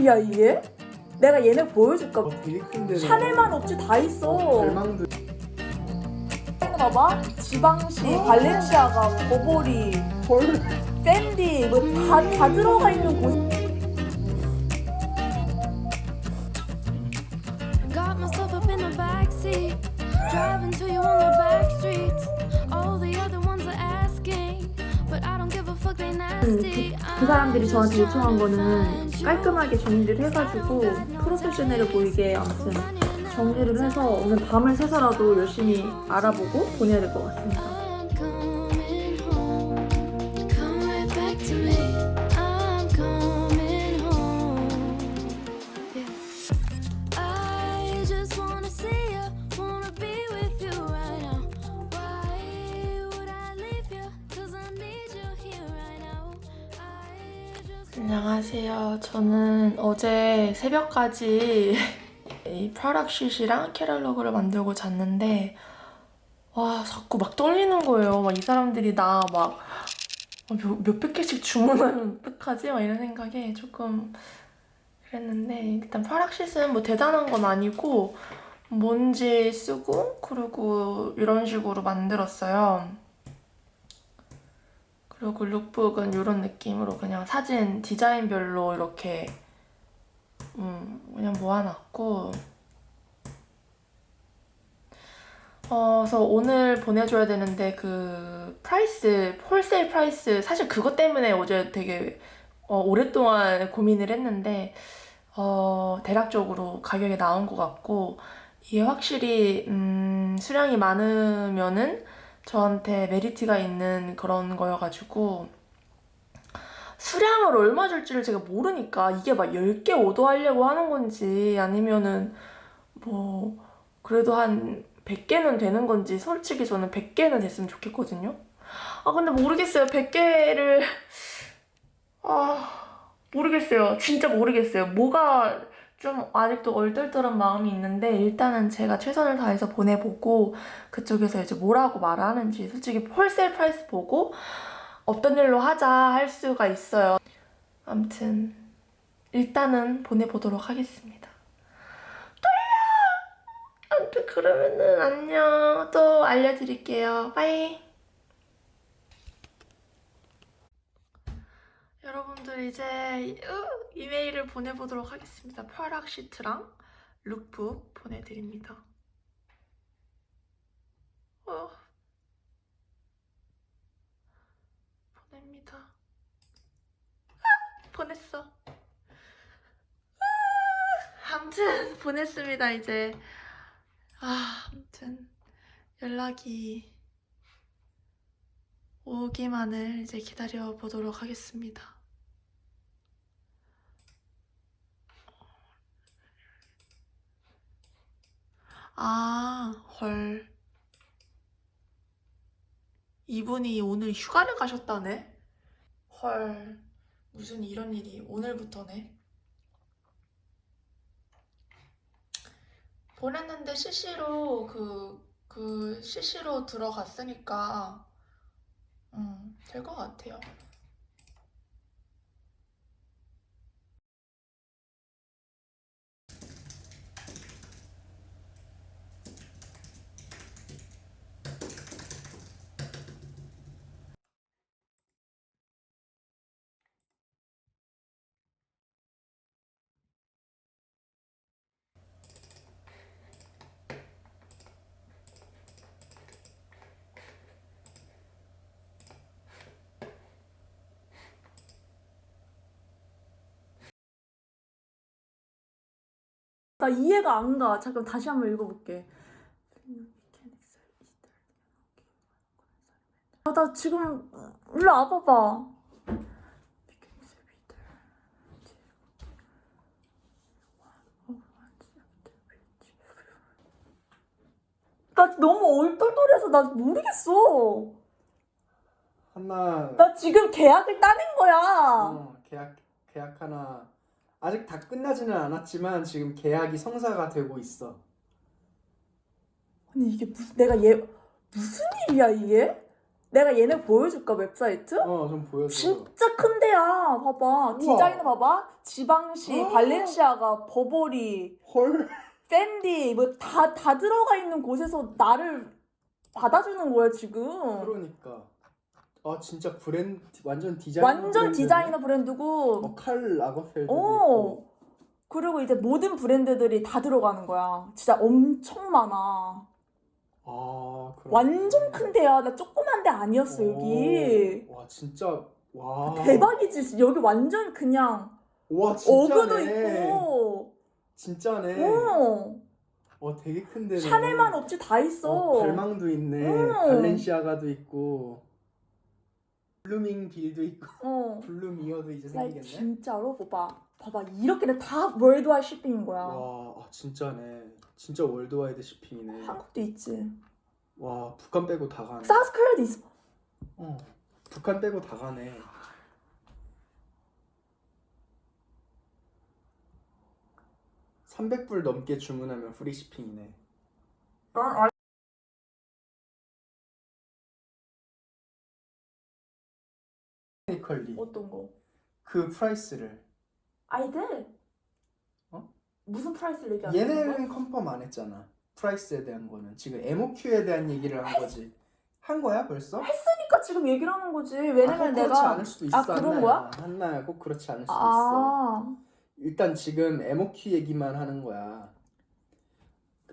일이야 이게? 내가 얘네 보여줄까? 어. 샤넬만 없지 다 있어. 이거 봐봐. 지방시, 발렌시아가, 버버리, 헐. 팬디 뭐다 다 들어가 있는 곳. Got myself up in the backseat, driving to you on the back streets. All the other ones are asking, but I don't give a fuck. They nasty. 그 사람들이 저한테 요청한 거는 깔끔하게 정리를 해가지고 프로페셔널해 보이게 아무튼 정리를 해서 오늘 밤을 새서라도 열심히 알아보고 보내야 될 것 같습니다. 안녕하세요. 저는 어제 새벽까지 이 프라덕쉿이랑 캐럴로그를 만들고 잤는데 와 자꾸 막 떨리는 거예요. 막 이 사람들이 나 막 몇백 개씩 주문하면 어떡하지? 막 이런 생각에 조금 그랬는데 일단 프라덕쉿은 뭐 대단한 건 아니고 먼지 쓰고 그리고 이런 식으로 만들었어요. 그리고 룩북은 이런 느낌으로 그냥 사진 디자인별로 이렇게 음 그냥 모아놨고. 어, 그래서 오늘 보내줘야 되는데 그 프라이스 홀세일 프라이스 사실 그것 때문에 어제 되게 어, 오랫동안 고민을 했는데 어, 대략적으로 가격이 나온 것 같고 이게 확실히 음, 수량이 많으면은 저한테 메리트가 있는 그런 거여가지고 수량을 얼마 줄지를 제가 모르니까 이게 막 10개 오더하려고 하는 건지 아니면은 뭐 그래도 한 100개는 되는 건지 솔직히 저는 100개는 됐으면 좋겠거든요. 아 근데 모르겠어요. 100개를 아 모르겠어요. 진짜 모르겠어요. 뭐가 좀 아직도 얼떨떨한 마음이 있는데 일단은 제가 최선을 다해서 보내보고 그쪽에서 이제 뭐라고 말하는지 솔직히 홀세일 프라이스 보고 없던 일로 하자 할 수가 있어요. 아무튼 일단은 보내보도록 하겠습니다. 떨려! 아무튼 그러면은 안녕. 또 알려드릴게요. 빠이. 여러분들 이제 으, 이메일을 보내보도록 하겠습니다. 펄학 시트랑 룩북 보내드립니다. 어. 보냅니다. 아, 보냈어. 아, 아무튼 보냈습니다 이제. 아, 아무튼 연락이 오기만을 이제 기다려 보도록 하겠습니다. 아, 헐. 이분이 오늘 휴가를 가셨다네? 헐, 무슨 이런 일이 오늘부터네? 보냈는데 CC로 그, 그 CC로 들어갔으니까, 음, 될 것 같아요. 나 이해가 안 가. 잠깐 다시 한번 읽어볼게. 아, 나 지금 일로 와봐봐. 나 너무 얼떨떨해서 나 모르겠어. 하나. 나 지금 계약을 따낸 거야. 어, 계약 계약 하나. 아직 다 끝나지는 않았지만 지금 계약이 성사가 되고 있어. 아니 이게 무슨 내가 얘 무슨 일이야 이게? 내가 얘네 보여줄까 웹사이트? 어, 좀 보여줘. 진짜 큰데야. 봐봐. 디자이너 봐봐. 지방시, 아. 발렌시아가, 버버리, 헐. 팬디 뭐 다 다 들어가 있는 곳에서 나를 받아주는 거야 지금. 그러니까. 아, 진짜 브랜드 완전 디자이너 완전 브랜드네. 디자이너 브랜드고. 어, 칼 라거펠드도 어. 그리고 이제 모든 브랜드들이 다 들어가는 거야. 진짜 엄청 많아. 아, 그렇네. 완전 큰 데야. 나 조그만 데 아니었어 여기. 오, 와, 진짜 와. 대박이지. 여기 완전 그냥 와, 진짜네. 어그도 있고. 진짜네. 어. 와, 되게 큰데네. 샤넬만 없지 다 있어. 어, 발망도 있네. 음. 발렌시아가도 있고. 블루밍 빌도 있고. 어. 블루미어도 이제 나 생기겠네. 진짜로 봐봐. 봐봐 이렇게 다 월드와이드 쇼핑인 거야. 와, 아, 진짜네. 진짜 월드와이드 쇼핑이네. 한국도 있지. 와, 북한 빼고 다 가네. 사우스 코리아도 있어. 어. 북한 빼고 다 가네. (300불) 넘게 주문하면 프리 shipping이네 테크니컬리 어떤 거? 그 프라이스를 아이들. 어? 무슨 프라이스를 얘기하는 거야? 얘네는 컨펌 안 했잖아 프라이스에 대한 거는 지금 MOQ에 대한 얘기를 한 거지 한 거야 벌써? 그러니까 지금 얘기를 하는 거지. 아, 왜냐면 꼭 내가 그렇지 않을 수도 있어 아, 그런. 거야? 한나야 꼭 그렇지 않을 수도 있어 아. 일단 지금 MOQ 얘기만 하는 거야.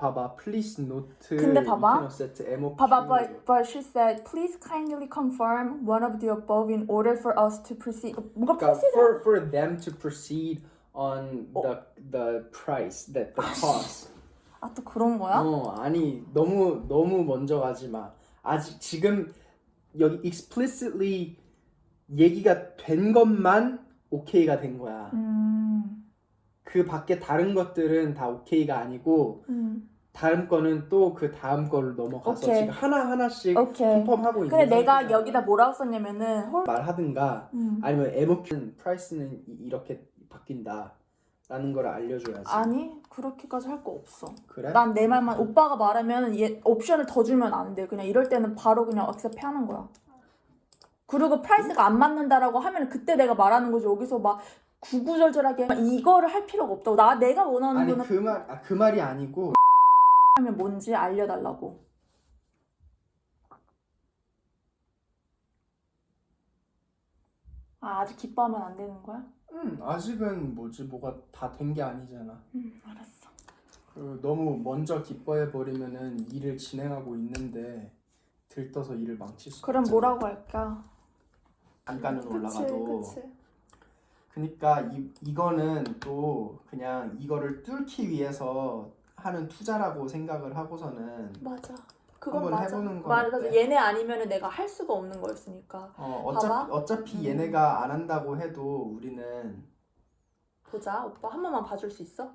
봐봐, please note. 근데 봐봐. you cannot set MOQ. 봐봐, but, but she said, please kindly confirm one of the above in order for us to proceed. 뭔가 그러니까 proceed. for for them to proceed on 어. the the price, that the cost. 아, 또 그런 거야? 어, 아니 너무 너무 먼저 가지 마. 아직 지금 여기 explicitly 얘기가 된 것만 오케이가 된 거야. 음. 그 밖에 다른 것들은 다 오케이가 아니고 음. 다음 거는 또 그 다음 걸로 넘어가서 오케이. 지금 하나 하나씩 오케이. 컨펌하고 있는 근데 내가 상태잖아. 여기다 뭐라고 썼냐면은 홀 말하든가 음. 아니면 MOQ는 프라이스는 이- 이렇게 바뀐다 라는 걸 알려줘야지 아니 그렇게까지 할 거 없어. 그래? 난 내 말만 오빠가 말하면 얘 옵션을 더 주면 안 돼. 그냥 이럴 때는 바로 그냥 억셉트 하는 거야. 그리고 프라이스가 안 맞는다라고 하면 그때 내가 말하는 거지. 여기서 막 구구절절하게 이거를 할 필요가 없다고. 나 내가 원하는 아니 거는 그 말 아, 그 말이 아니고 하면 뭔지 알려달라고. 아 아직 기뻐하면 안 되는 거야? 음, 아직은 뭐지 뭐가 다 된 게 아니잖아 응 알았어. 그 너무 먼저 기뻐해 버리면은 일을 진행하고 있는데 들떠서 일을 망칠 수 그럼 있잖아 뭐라고 할까? 단가는 올라가도 그치 그러니까 이, 이거는 또 그냥 이거를 뚫기 위해서 하는 투자라고 생각을 하고서는 맞아. 그건 한번 맞아. 해보는 건 맞아. 어때? 얘네 아니면은 내가 할 수가 없는 거였으니까. 어, 어차피, 봐봐. 어차피 음. 얘네가 안 한다고 해도 우리는 보자. 오빠 한 번만 봐줄 수 있어?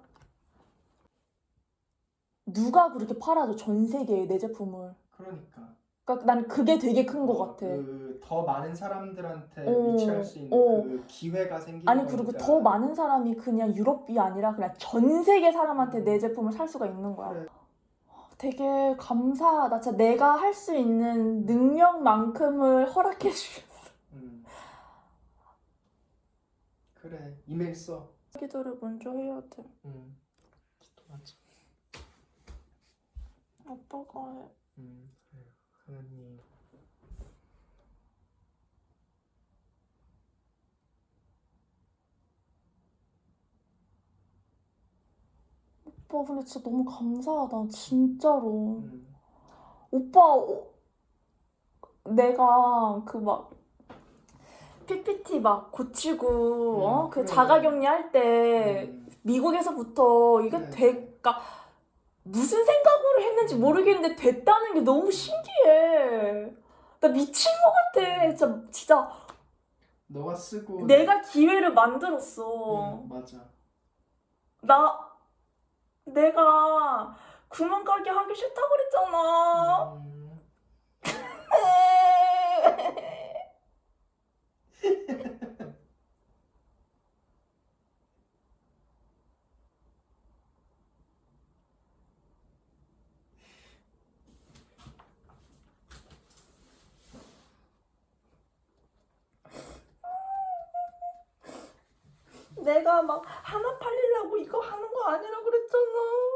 누가 그렇게 팔아줘 전 세계에 내 제품을. 그러니까 그러니까 난 그게 되게 큰거 어, 같아. 그 더 많은 사람들한테 어, 리치할 수 있는 어. 그 기회가 생기는 아니 그리고 거니까. 더 많은 사람이 그냥 유럽이 아니라 그냥 전 세계 사람한테 내 제품을 살 수가 있는 거야. 그래. 되게 감사하다. 진짜 내가 할 수 있는 능력만큼을 허락해 주셨어. 음. 그래 이메일 써 기도를 먼저 해야 돼. 음. 기도하자 오빠가 해. 음, 하나님 오빠 근데 진짜 너무 감사하다. 진짜로. 음. 오빠 어, 내가 그 막 PPT 막 고치고 음, 어? 그 그래. 자가격리 할때 음. 미국에서부터 이게 그래. 될까 무슨 생각으로 했는지 모르겠는데 됐다는 게 너무 신기해. 나 미친 것 같아. 진짜 진짜 너가 쓰고 내가 기회를 만들었어. 음, 맞아 나 내가 구멍가게 하기 싫다고 그랬잖아. 음. 내가 막 하나 팔리려고 이거 하는 거 아니라 그랬잖아.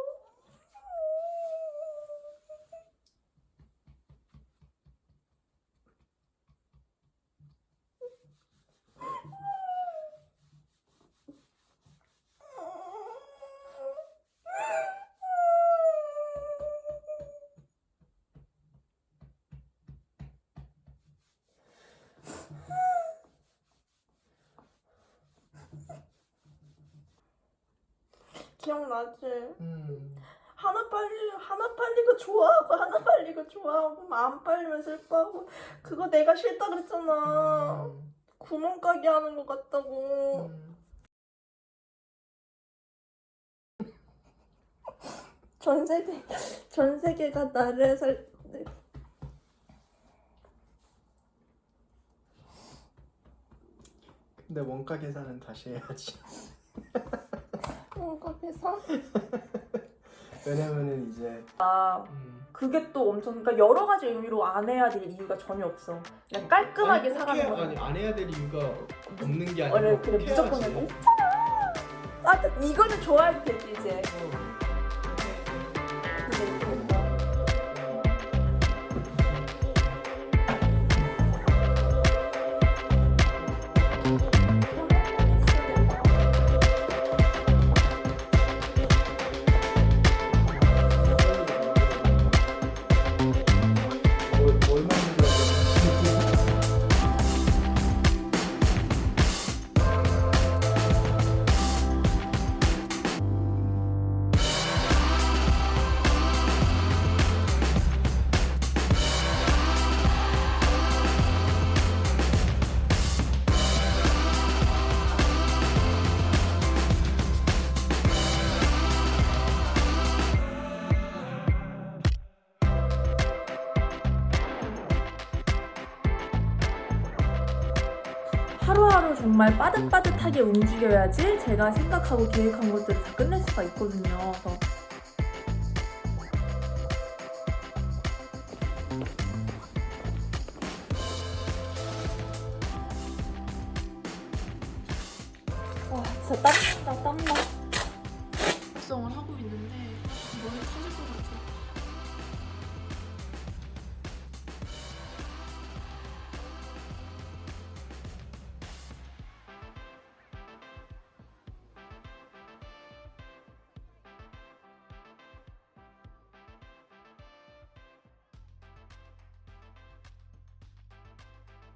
기억나지? 음. 하나 빨리 하나 빨리고 좋아하고 하나 빨리고 좋아하고 막안 빨리면 슬퍼하고 그거 내가 싫다 그랬잖아. 음. 구멍가게 하는 것 같다고. 음. 전 세계 전 세계가 나를 살 근데 원가 계산은 다시 해야지. 계산. 왜냐면은 이제 아 음. 그게 또 엄청 그러니까 여러 가지 의미로 안 해야 될 이유가 전혀 없어. 그냥 깔끔하게 아니, 꼭 살아는 해야- 거야. 아니 안 해야 될 이유가 없는 게 아니고 원래 꼭 그래 무조건 해야지. 해고. 아 이거는 좋아해도 되지 이제. 어. 하루하루 정말 빠듯빠듯하게 움직여야지 제가 생각하고 계획한 것들을 다 끝낼 수가 있거든요. 그래서